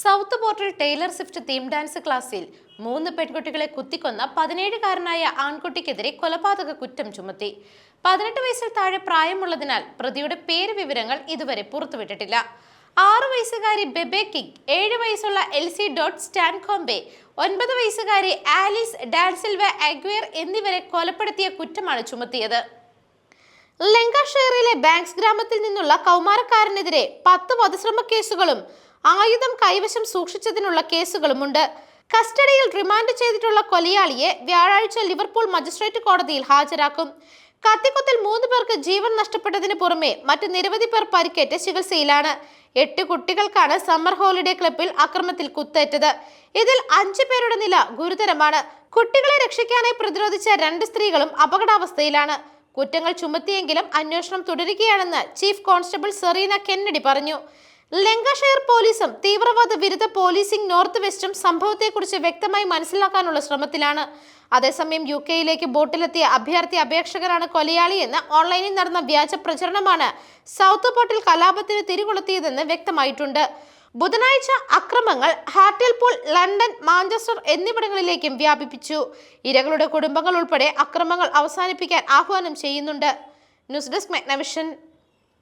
Southport Taylor Swift theme dance ക്ലാസ്സിൽ മൂന്ന് പെൺകുട്ടികളെ കുത്തിക്കൊന്ന പതിനേഴുകാരനായ ആൺകുട്ടിക്കെതിരെ കൊലപാതക കുറ്റം ചുമത്തി. പതിനെട്ട് വയസ്സിൽ താഴെ പ്രായമുള്ളതിനാൽ പ്രതിയുടെ പേര് വിവരങ്ങൾ ഇതുവരെ പുറത്തുവിട്ടിട്ടില്ല. ആറു വയസ്സുകാരി ബെബെ കിങ് ഏഴ് വയസ്സുള്ള എൽ സി ഡോട്ട് സ്റ്റാൻകോംബെ ഒൻപത് വയസ്സുകാരി ആലിസ് ഡാൻസിൽവ അഗ്വേർ എന്നിവരെ കൊലപ്പെടുത്തിയ കുറ്റമാണ് ചുമത്തിയത്. ലങ്കാഷെയറിലെ ബാങ്ക്സ് ഗ്രാമത്തിൽ നിന്നുള്ള കൗമാരക്കാരനെതിരെ പത്ത് വധശ്രമ കേസുകളും ആയുധം കൈവശം സൂക്ഷിച്ചതിനുള്ള കേസുകളുമുണ്ട്. കസ്റ്റഡിയിൽ റിമാൻഡ് ചെയ്തിട്ടുള്ള കൊലയാളിയെ വ്യാഴാഴ്ച ലിവർപൂൾ മജിസ്ട്രേറ്റ് കോടതിയിൽ ഹാജരാക്കും. കത്തിക്കുത്തിൽ മൂന്ന് പേർക്ക് ജീവൻ നഷ്ടപ്പെട്ടതിന് പുറമെ മറ്റ് നിരവധി പേർ പരിക്കേറ്റ് ചികിത്സയിലാണ്. എട്ട് കുട്ടികൾക്കാണ് സമ്മർ ഹോളിഡേ ക്ലബിൽ അക്രമത്തിൽ കുത്തേറ്റത്. ഇതിൽ അഞ്ചു പേരുടെ നില ഗുരുതരമാണ്. കുട്ടികളെ രക്ഷിക്കാനായി പ്രതിരോധിച്ച രണ്ട് സ്ത്രീകളും അപകടാവസ്ഥയിലാണ്. കുറ്റങ്ങൾ ചുമത്തിയെങ്കിലും അന്വേഷണം തുടരുകയാണെന്ന് ചീഫ് കോൺസ്റ്റബിൾ സെറീന കെന്നഡി പറഞ്ഞു. ലങ്കഷെയർ പോലീസും തീവ്രവാദ വിരുദ്ധ പോലീസിംഗ് നോർത്ത് വെസ്റ്റും സംഭവത്തെക്കുറിച്ച് വ്യക്തമായി മനസ്സിലാക്കാനുള്ള ശ്രമത്തിലാണ്. അതേസമയം യു കെയിലേക്ക് ബോട്ടിലെത്തിയ അഭയാർത്ഥി അപേക്ഷകരാണ് കൊലയാളിയെന്ന് ഓൺലൈനിൽ നടന്ന വ്യാജ പ്രചരണമാണ് സൗത്ത് പോർട്ടിൽ കലാപത്തിന് തിരികൊളുത്തിയതെന്ന് വ്യക്തമായിട്ടുണ്ട്. ബുധനാഴ്ച അക്രമങ്ങൾ ഹാർട്ടിൽപൂൾ ലണ്ടൻ മാഞ്ചസ്റ്റർ എന്നിവിടങ്ങളിലേക്കും വ്യാപിപ്പിച്ചു. ഇരകളുടെ കുടുംബങ്ങൾ ഉൾപ്പെടെ അക്രമങ്ങൾ അവസാനിപ്പിക്കാൻ ആഹ്വാനം ചെയ്യുന്നുണ്ട്. News desk മെഗ്നവിഷൻ.